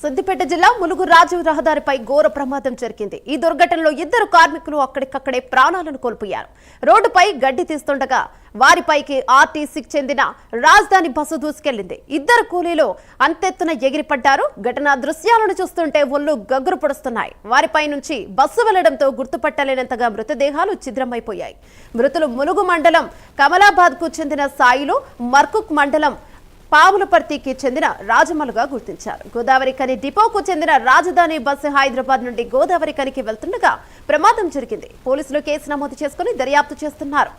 సిద్దిపేట జిల్లా ములుగు రాజీవ్ రహదారిపై ఘోర ప్రమాదం జరిగింది. ఈ దుర్ఘటనలో ఇద్దరు కార్మికులు అక్కడికక్కడే ప్రాణాలను కోల్పోయారు. రోడ్డుపై గడ్డి తీస్తుండగా వారిపైకి ఆర్టీసీకి చెందిన రాజధాని బస్సు దూసుకెళ్ళింది. ఇద్దరు కూలీలు అంతెత్తున ఎగిరిపడ్డారు. ఘటనా దృశ్యాలను చూస్తుంటే ఒళ్ళు గగ్గురు పొడుస్తున్నాయి. వారిపై నుంచి బస్సు వెళ్ళడంతో గుర్తుపట్టలేనంతగా మృతదేహాలు ఛిద్రమైపోయాయి. మృతులు ములుగు మండలం కమలాబాద్కు చెందిన సాయిలు మర్కుక్ మండలం పావులపర్తికి చెందిన రాజమలుగా గుర్తించారు. గోదావరి కని డిపోకు చెందిన రాజధాని బస్సు హైదరాబాద్ నుండి గోదావరి కనికి వెళ్తుండగా ప్రమాదం జరిగింది. పోలీసులు కేసు నమోదు చేసుకుని దర్యాప్తు చేస్తున్నారు.